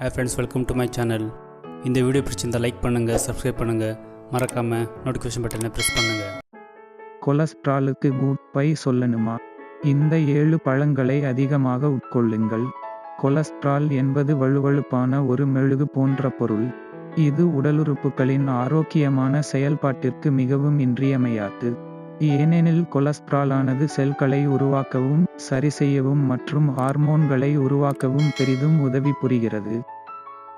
Hey friends welcome to my channel இந்த video பிடிச்சிருந்தால் like பண்ணுங்கள் சப்ஸ்கிரைப் பண்ணுங்கள் மறக்காமல் நோட்டிஃபிகேஷன் பட்டனை ப்ரெஸ் பண்ணுங்கள் கொலஸ்ட்ராலுக்கு குட் பை சொல்லணுமா? இந்த ஏழு பழங்களை அதிகமாக உட்கொள்ளுங்கள். கொலஸ்ட்ரால் என்பது வழுவழுப்பான ஒரு மெழுகு போன்ற பொருள். இது உடலுறுப்புகளின் ஆரோக்கியமான செயல்பாட்டிற்கு மிகவும் இன்றியமையாது ஏனெனில் கொலஸ்ட்ராலானது செல்களை உருவாக்கவும் சரி செய்யவும் மற்றும் ஹார்மோன்களை உருவாக்கவும் பெரிதும் உதவி புரிகிறது.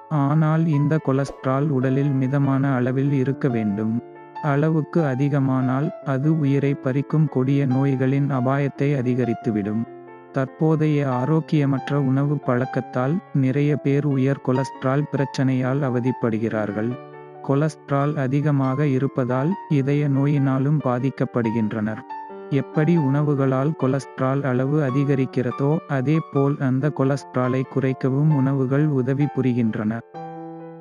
ஆனால் இந்த கொலஸ்ட்ரால் உடலில் மிதமான அளவில் இருக்க வேண்டும். அளவுக்கு அதிகமானால் அது உயிரை பறிக்கும் கொடிய நோய்களின் அபாயத்தை அதிகரித்துவிடும். தற்போதைய ஆரோக்கியமற்ற உணவு பழக்கத்தால் நிறைய பேர் உயர் கொலஸ்ட்ரால் பிரச்சனையால் அவதிப்படுகிறார்கள். கொலஸ்ட்ரால் அதிகமாக இருப்பதால் இதய நோயினாலும் பாதிக்கப்படுகின்றனர். எப்படி உணவுகளால் கொலஸ்ட்ரால் அளவு அதிகரிக்கிறதோ அதே போல் அந்த கொலஸ்ட்ராலை குறைக்கவும் உணவுகள் உதவி புரிகின்றன.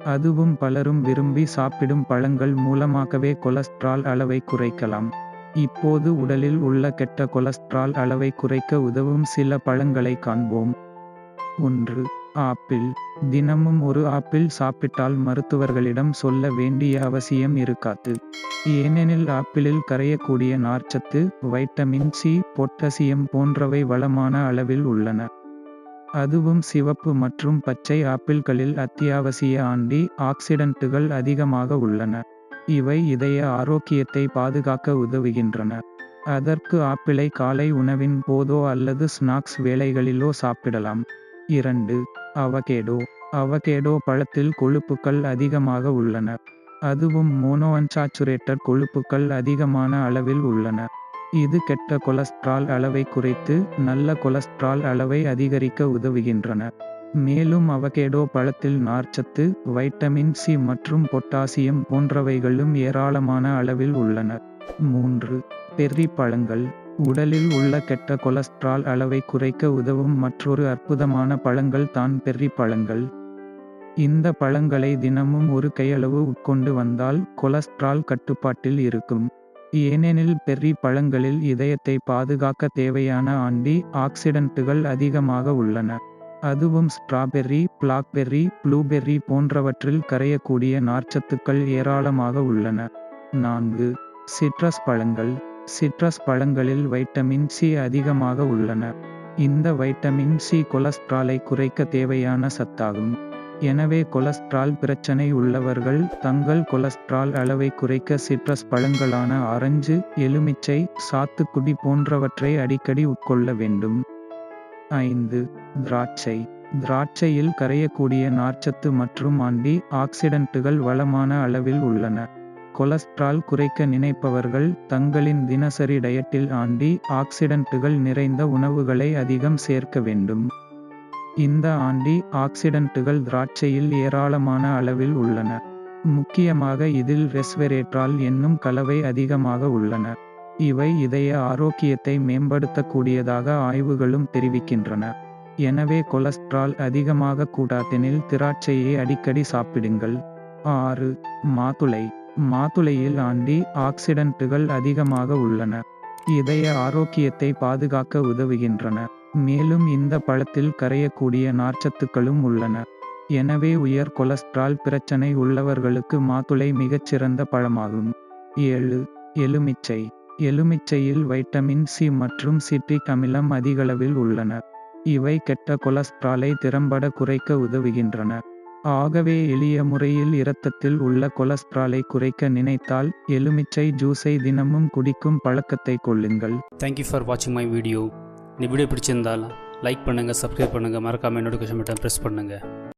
அதுவும் பலரும் விரும்பி சாப்பிடும் பழங்கள் மூலமாகவே கொலஸ்ட்ரால் அளவை குறைக்கலாம். இப்போது உடலில் உள்ள கெட்ட கொலஸ்ட்ரால் அளவை குறைக்க உதவும் சில பழங்களை காண்போம். ஒன்று ஆப்பிள். தினமும் ஒரு ஆப்பிள் சாப்பிட்டால் மருத்துவர்களிடம் சொல்ல வேண்டிய அவசியம் இருக்காது. ஏனெனில் ஆப்பிளில் கரையக்கூடிய நார்ச்சத்து வைட்டமின் சி பொட்டாசியம் போன்றவை வளமான அளவில் உள்ளன. அதுவும் சிவப்பு மற்றும் பச்சை ஆப்பிள்களில் அத்தியாவசிய ஆண்டி ஆக்சிடென்ட்டுகள் அதிகமாக உள்ளன. இவை இதய ஆரோக்கியத்தை பாதுகாக்க உதவுகின்றன. அதற்கு ஆப்பிளை காலை உணவின் போதோ அல்லது ஸ்நாக்ஸ் வேலைகளிலோ சாப்பிடலாம். இரண்டு அவகேடோ அவகேடோ பழத்தில் கொழுப்புக்கள் அதிகமாக உள்ளன. அதுவும் மோனோஅன்சாச்சுரேட்டட் கொழுப்புக்கள் அதிகமான அளவில் உள்ளன. இது கெட்ட கொலஸ்ட்ரால் அளவை குறைத்து நல்ல கொலஸ்ட்ரால் அளவை அதிகரிக்க உதவுகின்றன. மேலும் அவகேடோ பழத்தில் நார்ச்சத்து வைட்டமின் சி மற்றும் பொட்டாசியம் போன்றவைகளும் ஏராளமான அளவில் உள்ளன. மூன்று பெர்ரி பழங்கள். உடலில் உள்ள கெட்ட கொலஸ்ட்ரால் அளவை குறைக்க உதவும் மற்றொரு அற்புதமான பழங்கள் தான் பெர்ரி பழங்கள். இந்த பழங்களை தினமும் ஒரு கையளவு உட்கொண்டு வந்தால் கொலஸ்ட்ரால் கட்டுப்பாட்டில் இருக்கும். ஏனெனில் பெர்ரி பழங்களில் இதயத்தை பாதுகாக்க தேவையான ஆண்டி ஆக்சிடென்ட்டுகள் அதிகமாக உள்ளன. அதுவும் ஸ்ட்ராபெர்ரி பிளாக்பெர்ரி ப்ளூபெர்ரி போன்றவற்றில் கரையக்கூடிய நார்ச்சத்துக்கள் ஏராளமாக உள்ளன. நான்கு சிட்ரஸ் பழங்கள். சிட்ரஸ் பழங்களில் வைட்டமின் சி அதிகமாக உள்ளன. இந்த வைட்டமின் சி கொலஸ்ட்ராலை குறைக்க தேவையான சத்தாகும். எனவே கொலஸ்ட்ரால் பிரச்சனை உள்ளவர்கள் தங்கள் கொலஸ்ட்ரால் அளவை குறைக்க சிட்ரஸ் பழங்களான ஆரஞ்சு எலுமிச்சை சாத்துக்குடி போன்றவற்றை அடிக்கடி உட்கொள்ள வேண்டும். ஐந்து. திராட்சை. திராட்சையில் கரையக்கூடிய நார்ச்சத்து மற்றும் ஆன்டி ஆக்சிடென்ட்டுகள் வளமான அளவில் உள்ளன. கொலஸ்ட்ரால் குறைக்க நினைப்பவர்கள் தங்களின் தினசரி டயட்டில் ஆண்டி ஆக்சிடென்ட்டுகள் நிறைந்த உணவுகளை அதிகம் சேர்க்க வேண்டும். இந்த ஆண்டி ஆக்சிடென்ட்டுகள் திராட்சையில் ஏராளமான அளவில் உள்ளன. முக்கியமாக இதில் ரெஸ்வெரேட்ரால் என்னும் கலவை அதிகமாக உள்ளன. இவை இதய ஆரோக்கியத்தை மேம்படுத்தக்கூடியதாக ஆய்வுகளும் தெரிவிக்கின்றன. எனவே கொலஸ்ட்ரால் அதிகமாக கூடாதெனில் திராட்சையை அடிக்கடி சாப்பிடுங்கள். ஆறு மாதுளை. மாதுளையில் ஆண்டி ஆக்சிடென்ட்டுகள் அதிகமாக உள்ளன. இதய ஆரோக்கியத்தை பாதுகாக்க உதவுகின்றன. மேலும் இந்த பழத்தில் கரையக்கூடிய நார்ச்சத்துக்களும் உள்ளன. எனவே உயர் கொலஸ்ட்ரால் பிரச்சனை உள்ளவர்களுக்கு மாதுளை மிகச்சிறந்த பழமாகும். ஏழு எலுமிச்சை. எலுமிச்சையில் வைட்டமின் சி மற்றும் சிட்ரிக் அமிலம் அதிகளவில் உள்ளன. இவை கெட்ட கொலஸ்ட்ராலை திறம்பட குறைக்க உதவுகின்றன. ஆகவே எளிய முறையில் இரத்தத்தில் உள்ள கொலஸ்ட்ராலை குறைக்க நினைத்தால் எலுமிச்சை ஜூஸை தினமும் குடிக்கும் பழக்கத்தை கொள்ளுங்கள். தேங்க்யூ ஃபார் வாட்சிங் மை வீடியோ இந்த வீடியோ பிடிச்சிருந்தால் லைக் பண்ணுங்கள் சப்ஸ்கிரைப் பண்ணுங்கள் மறக்காமல் நோட்டிஃபிகேஷன் பட்டன் ப்ரெஸ் பண்ணுங்கள்